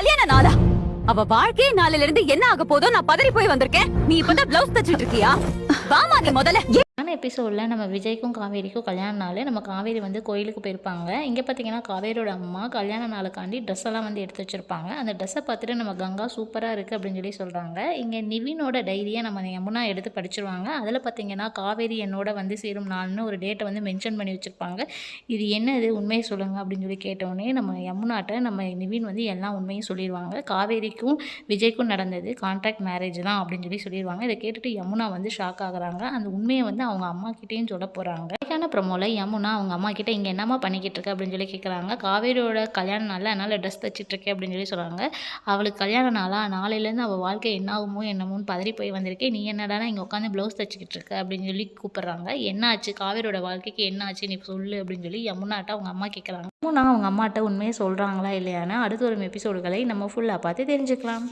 கல்யாண நாளா அவ வாழ்க்கையே நாளில இருந்து என்ன ஆக போதோ நான் பதறி போய் வந்திருக்கேன். நீ இப்பதான் பிளவுஸ் தச்சிட்டு இருக்கியா? வாமா நீ முதல்ல. போன எபிசோடில் நம்ம விஜய்க்கும் காவேரிக்கும் கல்யாண நாள். நம்ம காவேரி வந்து கோயிலுக்கு போயிருப்பாங்க. இங்கே பார்த்தீங்கன்னா காவேரியோட அம்மா கல்யாண நாளுக்காண்டி ட்ரெஸ் எல்லாம் வந்து எடுத்து வச்சுருப்பாங்க. அந்த ட்ரெஸ்ஸை பார்த்துட்டு நம்ம கங்கா சூப்பராக இருக்குது அப்படின்னு சொல்லி சொல்கிறாங்க இங்கே நிவினோட டைரியை நம்ம யமுனா எடுத்து படிச்சிருவாங்க. அதில் பார்த்தீங்கன்னா காவேரி என்னோட வந்து சேரும் நாள்னு ஒரு டேட்டை வந்து மென்ஷன் பண்ணி வச்சுருப்பாங்க. இது என்ன இது உண்மையை சொல்லுங்கள் அப்படின்னு சொல்லி கேட்டோடனே நம்ம யமுனாட்ட நம்ம நிவின் வந்து எல்லா உண்மையும் சொல்லிடுவாங்க காவேரிக்கும் விஜய்க்கும் நடந்தது கான்ட்ராக்ட் மேரேஜ் தான் அப்படின்னு சொல்லி சொல்லிடுவாங்க இதை கேட்டுட்டு யமுனா வந்து ஷாக் ஆகுறாங்க. அந்த உண்மையை வந்து அவங்க அம்மா கிட்டேயும் சொல்ல போகிறாங்க அதுக்கான ப்ரமோல யமுனா அவங்க அம்மா கிட்ட இங்கே என்னம்மா பண்ணிக்கிட்டு இருக்க? அப்படின்னு சொல்லி கேட்குறாங்க காவேரியோட கல்யாண நாளில் அதனால் ட்ரெஸ் தச்சிட்டுருக்கே அப்படின்னு சொல்லி சொல்கிறாங்க அவளுக்கு கல்யாண நாளா? நாளையிலேருந்து அவள் வாழ்க்கை என்ன ஆகுமோ என்னமோன்னு பதறி போய் வந்திருக்கேன் நீ என்னடானா இங்கே உட்காந்து ப்ளவுஸ் தைச்சிக்கிட்டு இருக்க? அப்படின்னு சொல்லி கூப்பிட்றாங்க. என்ன ஆச்சு? காவேரியோட வாழ்க்கைக்கு என்ன ஆச்சு? நீ சொல்லு அப்படின்னு சொல்லி யமுனாட்ட அவங்க அம்மா கேட்குறாங்க யமுனா அவங்க அம்மாட்ட உண்மையை சொல்கிறாங்களா இல்லையான்னு அடுத்த ஒரு எபிசோடுகளை நம்ம ஃபுல்லாக பார்த்து தெரிஞ்சுக்கலாம்.